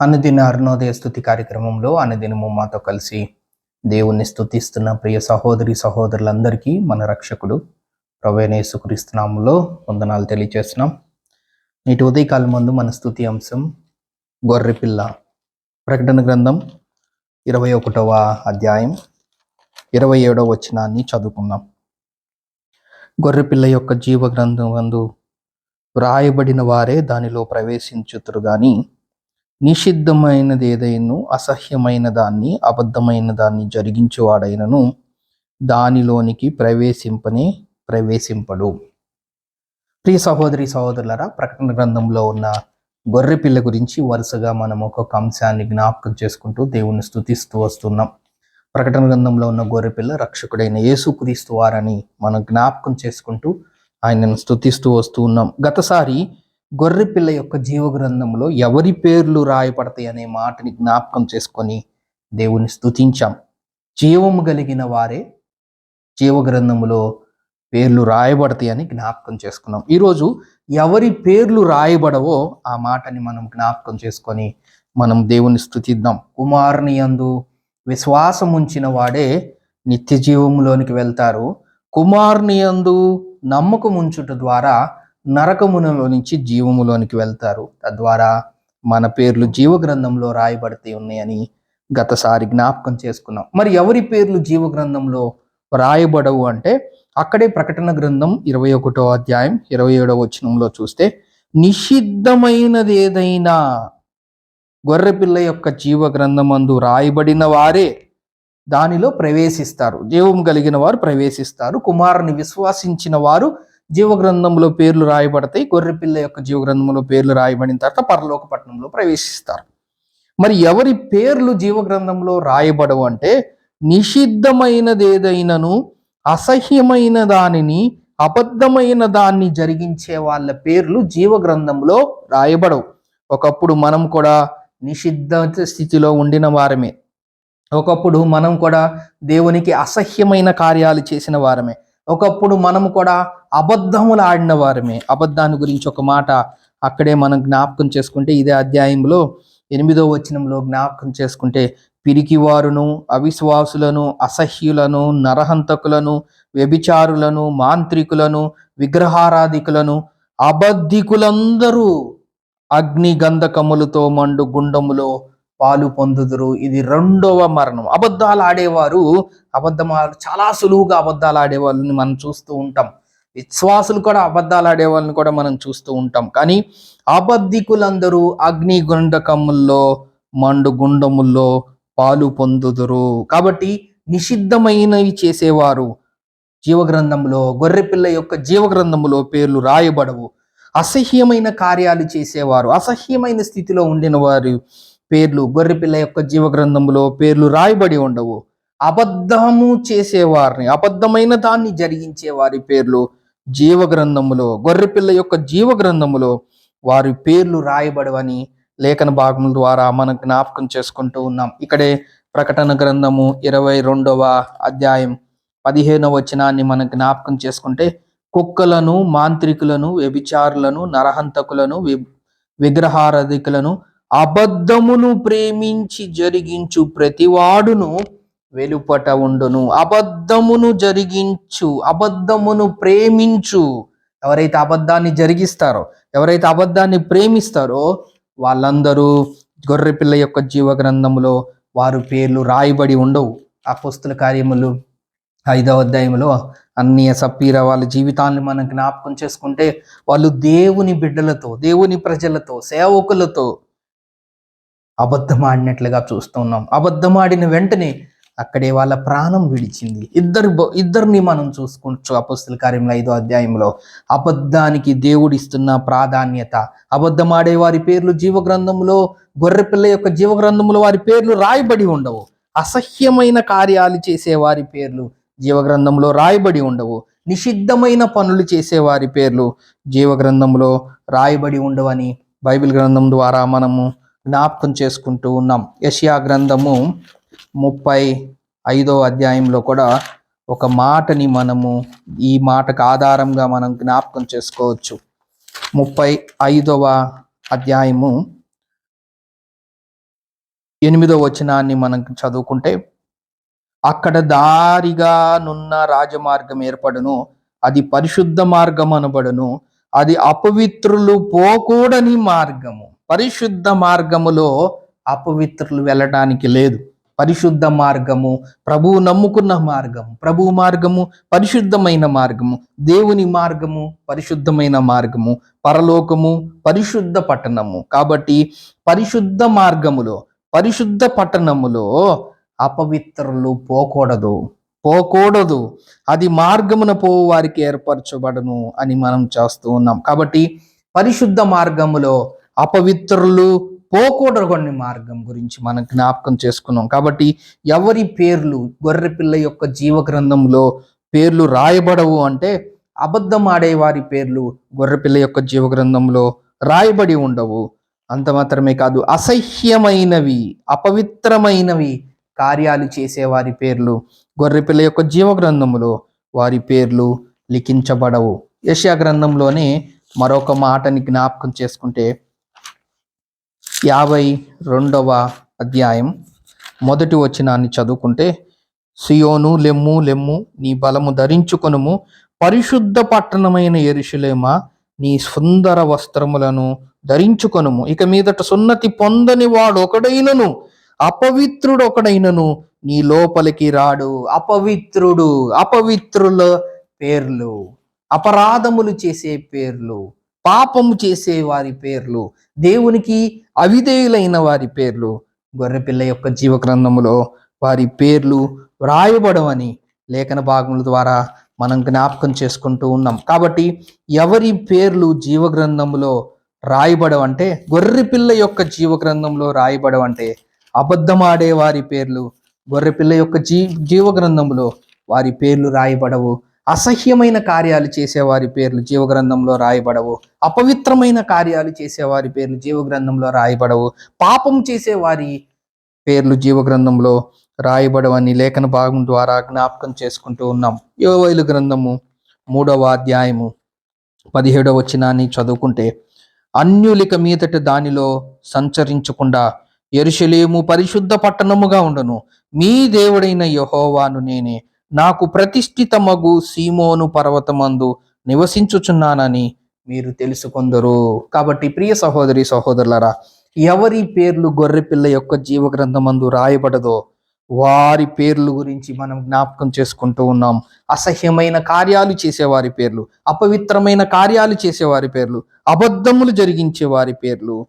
అనుదిన అరుణోదయ స్థుతి కార్యక్రమంలో అనుదినము మాతో కలిసి దేవుణ్ణి స్థుతిస్తున్న ప్రియ సహోదరి సహోదరులందరికీ మన రక్షకుడు ప్రవేణేసుక్రీస్తునామంలో వందనాలు తెలియజేస్తున్నాం నేటి ఉదయకాలం ముందు మన స్థుతి అంశం గొర్రెపిల్ల ప్రకటన గ్రంథం ఇరవై ఒకటవ అధ్యాయం ఇరవై ఏడవ వచనాన్ని చదువుకుందాం. గొర్రెపిల్ల యొక్క జీవ గ్రంథం వందు వ్రాయబడిన వారే దానిలో ప్రవేశించుతురు కానీ నిషిద్ధమైనది ఏదైనా అసహ్యమైన దాన్ని అబద్ధమైన దాన్ని జరిగించేవాడైనను దానిలోనికి ప్రవేశింపనే ప్రవేశింపడు. ప్రియ సహోదరి సహోదరులరా ప్రకటన గ్రంథంలో ఉన్న గొర్రె పిల్ల గురించి వరుసగా మనం ఒక్కొక్క అంశాన్ని జ్ఞాపకం చేసుకుంటూ దేవుని స్థుతిస్తూ వస్తున్నాం. ప్రకటన గ్రంథంలో ఉన్న గొర్రె పిల్ల రక్షకుడైన యేసుక్రీస్తు వారని మనం జ్ఞాపకం చేసుకుంటూ ఆయనను స్తుతిస్తూ వస్తూ ఉన్నాం. గతసారి గొర్రె పిల్ల యొక్క జీవ గ్రంథంలో ఎవరి పేర్లు రాయబడతాయి అనే మాటని జ్ఞాపకం చేసుకొని దేవుని స్తుతించాం. జీవము కలిగిన వారే జీవ గ్రంథములో పేర్లు రాయబడతాయి అని జ్ఞాపకం చేసుకున్నాం. ఈరోజు ఎవరి పేర్లు రాయబడవో ఆ మాటని మనం జ్ఞాపకం చేసుకొని మనం దేవుని స్థుతిద్దాం కుమారుని యందు విశ్వాసం ఉంచిన వాడే నిత్య జీవంలోనికి వెళ్తారు. కుమారుని యందు నమ్మకం ఉంచుట ద్వారా నరకమునలో నుంచి జీవములోనికి వెళ్తారు. తద్వారా మన పేర్లు జీవగ్రంథంలో రాయబడుతూ రాయబడితే ఉన్నాయని గతసారి జ్ఞాపకం చేసుకున్నాం. మరి ఎవరి పేర్లు జీవ గ్రంథంలో రాయబడవు అంటే అక్కడే ప్రకటన గ్రంథం ఇరవై ఒకటో అధ్యాయం ఇరవై ఏడవ వచనంలో చూస్తే నిషిద్ధమైనది ఏదైనా గొర్రెపిల్ల యొక్క జీవ గ్రంథమందు రాయబడిన వారే దానిలో ప్రవేశిస్తారు. జీవం కలిగిన వారు ప్రవేశిస్తారు. కుమారుని విశ్వాసించిన వారు జీవగ్రంథంలో పేర్లు రాయబడతాయి. గొర్రెపిల్ల యొక్క జీవగ్రంథంలో పేర్లు రాయబడిన తర్వాత పరలోక పట్టణంలో ప్రవేశిస్తారు. మరి ఎవరి పేర్లు జీవగ్రంథంలో రాయబడవు అంటే నిషిద్ధమైనది ఏదైనను అసహ్యమైన దానిని అబద్ధమైన దాన్ని జరిగించే వాళ్ళ పేర్లు జీవ గ్రంథంలో రాయబడవు. ఒకప్పుడు మనం కూడా నిషిద్ధ స్థితిలో ఉండిన వారమే. ఒకప్పుడు మనం కూడా దేవునికి అసహ్యమైన కార్యాలు చేసిన వారమే. ఒకప్పుడు మనము కూడా అబద్ధములు ఆడిన వారమే. అబద్ధాన్ని గురించి ఒక మాట అక్కడే మనం జ్ఞాపకం చేసుకుంటే ఇదే అధ్యాయంలో ఎనిమిదో వచనంలో జ్ఞాపకం చేసుకుంటే పిరికివారును అవిశ్వాసులను అసహ్యులను నరహంతకులను వ్యభిచారులను మాంత్రికులను విగ్రహారాధికులను అబద్ధికులందరూ అగ్ని గంధకములతో మండు గుండములో పాలు పొందుదురు. ఇది రెండవ మరణం. అబద్ధాలు ఆడేవారు అబద్ధం చాలా సులువుగా అబద్ధాలు ఆడేవాళ్ళని మనం చూస్తూ ఉంటాం. విశ్వాసులు కూడా అబద్ధాలు ఆడే వాళ్ళని కూడా మనం చూస్తూ ఉంటాం. కానీ అబద్ధికులందరూ అగ్ని గుండకముల్లో మండు గుండముల్లో పాలు పొందుదురు. కాబట్టి నిషిద్ధమైనవి చేసేవారు జీవగ్రంథంలో గొర్రెపిల్ల యొక్క జీవగ్రంథంలో పేర్లు రాయబడవు. అసహ్యమైన కార్యాలు చేసేవారు అసహ్యమైన స్థితిలో ఉండిన వారు పేర్లు గొర్రెపిల్ల యొక్క జీవగ్రంథంలో పేర్లు రాయబడి ఉండవు. అబద్ధము చేసేవారిని అబద్ధమైన దాన్ని జరిగించే వారి పేర్లు జీవగ్రంథములో గొర్రెపిల్ల యొక్క జీవగ్రంథములో వారి పేర్లు రాయబడవని లేఖన భాగం ద్వారా మనం జ్ఞాపకం చేసుకుంటూ ఉన్నాం. ఇక్కడే ప్రకటన గ్రంథము ఇరవై రెండవ అధ్యాయం పదిహేనవ వచనాన్ని మనం జ్ఞాపకం చేసుకుంటే కుక్కలను మాంత్రికులను వ్యభిచారులను నరహంతకులను వి విగ్రహారధికులను అబద్ధమును ప్రేమించి జరిగించు ప్రతివాడును వెలుపట ఉండును. అబద్ధమును జరిగించు అబద్ధమును ప్రేమించు. ఎవరైతే అబద్ధాన్ని జరిగిస్తారో ఎవరైతే అబద్ధాన్ని ప్రేమిస్తారో వాళ్ళందరూ గొర్రెపిల్ల యొక్క జీవ గ్రంథంలో వారు పేర్లు రాయబడి ఉండవు. ఆ పుస్తల కార్యములు ఐదవ అధ్యాయంలో అన్ని సప్పీర వాళ్ళ జీవితాన్ని మనం జ్ఞాపకం చేసుకుంటే వాళ్ళు దేవుని బిడ్డలతో దేవుని ప్రజలతో సేవకులతో అబద్ధమాడినట్లుగా చూస్తున్నాం. అబద్ధమాడిన వెంటనే అక్కడే వాళ్ళ ప్రాణం విడిచింది. ఇద్దరు ఇద్దరిని మనం చూసుకోవచ్చు అపస్తుల కార్యంలో ఐదో అధ్యాయంలో అబద్ధానికి దేవుడిస్తున్న ప్రాధాన్యత అబద్ధమాడే వారి పేర్లు జీవగ్రంథంలో గొర్రెపిల్ల యొక్క జీవగ్రంథంలో వారి పేర్లు రాయబడి ఉండవు. అసహ్యమైన కార్యాలు చేసే వారి పేర్లు జీవగ్రంథంలో రాయబడి ఉండవు. నిషిద్ధమైన పనులు చేసే వారి పేర్లు జీవగ్రంథంలో రాయబడి ఉండవని బైబిల్ గ్రంథం ద్వారా మనము జ్ఞాపకం చేసుకుంటూ ఉన్నాం. యషియా గ్రంథము ముప్పై ఐదో అధ్యాయంలో కూడా ఒక మాటని మనము ఈ మాటకు ఆధారంగా మనం జ్ఞాపకం చేసుకోవచ్చు. ముప్పై ఐదవ అధ్యాయము ఎనిమిదో వచనాన్ని మనం చదువుకుంటే అక్కడ దారిగా నున్న రాజమార్గం ఏర్పడును అది పరిశుద్ధ మార్గం అనబడును అది అపవిత్రులు పోకూడని మార్గము. పరిశుద్ధ మార్గములో అపవిత్రులు వెళ్ళడానికి లేదు. పరిశుద్ధ మార్గము ప్రభువు నమ్ముకున్న మార్గము ప్రభు మార్గము పరిశుద్ధమైన మార్గము దేవుని మార్గము పరిశుద్ధమైన మార్గము పరలోకము పరిశుద్ధ పట్టణము. కాబట్టి పరిశుద్ధ మార్గములో పరిశుద్ధ పట్టణములో అపవిత్రులు పోకూడదు. పోకూడదు. అది మార్గమున పోవు వారికి ఏర్పరచబడను అని మనం చేస్తూ ఉన్నాం. కాబట్టి పరిశుద్ధ మార్గములో అపవిత్రులు పోకూడని మార్గం గురించి మనం జ్ఞాపకం చేసుకున్నాం. కాబట్టి ఎవరి పేర్లు గొర్రెపిల్ల యొక్క జీవ గ్రంథంలో పేర్లు రాయబడవు అంటే అబద్ధం ఆడే వారి పేర్లు గొర్రెపిల్ల యొక్క జీవ గ్రంథంలో రాయబడి ఉండవు. అంత మాత్రమే కాదు అసహ్యమైనవి అపవిత్రమైనవి కార్యాలు చేసే వారి పేర్లు గొర్రెపిల్ల యొక్క జీవ గ్రంథములో వారి పేర్లు లిఖించబడవు. యశా గ్రంథంలోనే మరొక మాటని జ్ఞాపకం చేసుకుంటే యాభై రెండవ అధ్యాయం. మొదటి వచనాన్ని చదువుకుంటే సియోను లెమ్ము లెమ్ము నీ బలము ధరించుకొనుము. పరిశుద్ధ పట్టణమైన ఎరుషులేమ నీ సుందర వస్త్రములను ధరించుకొనుము. ఇక మీదట సున్నతి పొందని వాడు ఒకడైనను అపవిత్రుడు ఒకడైనను నీ లోపలికి రాడు. అపవిత్రుడు అపవిత్రుల పేర్లు అపరాధములు చేసే పేర్లు పాపము చేసే వారి పేర్లు దేవునికి అవిధేయులైన వారి పేర్లు గొర్రెపిల్ల యొక్క జీవగ్రంథములో వారి పేర్లు వ్రాయబడవని లేఖన భాగముల ద్వారా మనం జ్ఞాపకం చేసుకుంటూ ఉన్నాం. కాబట్టి ఎవరి పేర్లు జీవగ్రంథములో రాయబడవంటే గొర్రెపిల్ల యొక్క జీవగ్రంథంలో రాయబడవంటే అబద్ధమాడే వారి పేర్లు గొర్రెపిల్ల యొక్క జీ జీవగ్రంథంలో వారి పేర్లు రాయబడవు. అసహ్యమైన కార్యాలు చేసేవారి పేర్లు జీవగ్రంథంలో రాయబడవు. అపవిత్రమైన కార్యాలు చేసేవారి పేర్లు జీవగ్రంథంలో రాయబడవు. పాపం చేసేవారి పేర్లు జీవగ్రంథంలో రాయబడవని లేఖన భాగం ద్వారా జ్ఞాపకం చేసుకుంటూ ఉన్నాం. యోవైలు గ్రంథము మూడవ అధ్యాయము పదిహేడవ వచనాన్ని చదువుకుంటే అన్యులిక మీదట దానిలో సంచరించకుండా ఎరుషలేము పరిశుద్ధ పట్టణముగా ఉండను. మీ దేవుడైన యహోవాను నేనే నాకు ప్రతిష్ఠితమగు సీమోను పర్వతమందు నివసించుచున్నానని మీరు తెలుసుకొందరు. కాబట్టి ప్రియ సహోదరి సహోదరులరా ఎవరి పేర్లు గొర్రెపిల్ల యొక్క జీవ గ్రంథమందు రాయబడదో వారి పేర్లు గురించి మనం జ్ఞాపకం చేసుకుంటూ ఉన్నాం. అసహ్యమైన కార్యాలు చేసేవారి పేర్లు అపవిత్రమైన కార్యాలు చేసేవారి పేర్లు అబద్ధములు జరిగించే వారి పేర్లు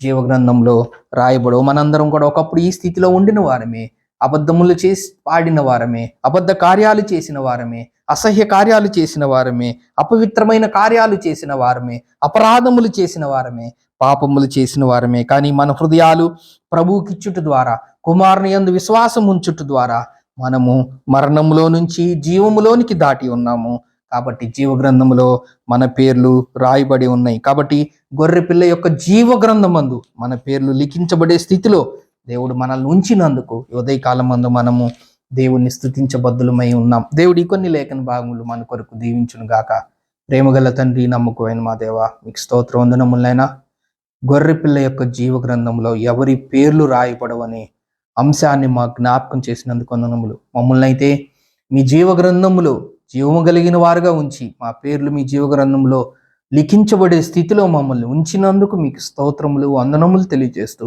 జీవగ్రంథంలో రాయబడవు. మనందరం కూడా ఒకప్పుడు ఈ స్థితిలో ఉండిన వారమే. అబద్ధములు చేసి పాడిన వారమే అబద్ధ కార్యాలు చేసిన వారమే అసహ్య కార్యాలు చేసిన వారమే అపవిత్రమైన కార్యాలు చేసిన వారమే అపరాధములు చేసిన వారమే పాపములు చేసిన వారమే. కానీ మన హృదయాలు ప్రభువుకిచ్చుట ద్వారా కుమారుని యందు విశ్వాసం ఉంచుట ద్వారా మనము మరణములో నుంచి జీవములోనికి దాటి ఉన్నాము. కాబట్టి జీవ గ్రంథములో మన పేర్లు రాయబడి ఉన్నాయి. కాబట్టి గొర్రె పిల్ల యొక్క జీవ గ్రంథమందు మన పేర్లు లిఖించబడే స్థితిలో దేవుడు మనల్ని ఉంచినందుకు ఉదయకాలం మందు మనము దేవుణ్ణి స్థుతించబద్దులమై ఉన్నాం. దేవుడి కొన్ని లేఖన భాగములు మన కొరకు దీవించును గాక. ప్రేమగల తండ్రి నమ్మకమైన మా దేవ మీకు స్తోత్ర వందనములైనా గొర్రెపిల్ల యొక్క జీవ గ్రంథంలో ఎవరి పేర్లు రాయపడవని అంశాన్ని మా జ్ఞాపకం చేసినందుకు వందనములు. మమ్మల్ని అయితే మీ జీవ గ్రంథములో జీవము కలిగిన వారుగా ఉంచి మా పేర్లు మీ జీవ గ్రంథంలో లిఖించబడే స్థితిలో మమ్మల్ని ఉంచినందుకు మీకు స్తోత్రములు వందనములు తెలియజేస్తూ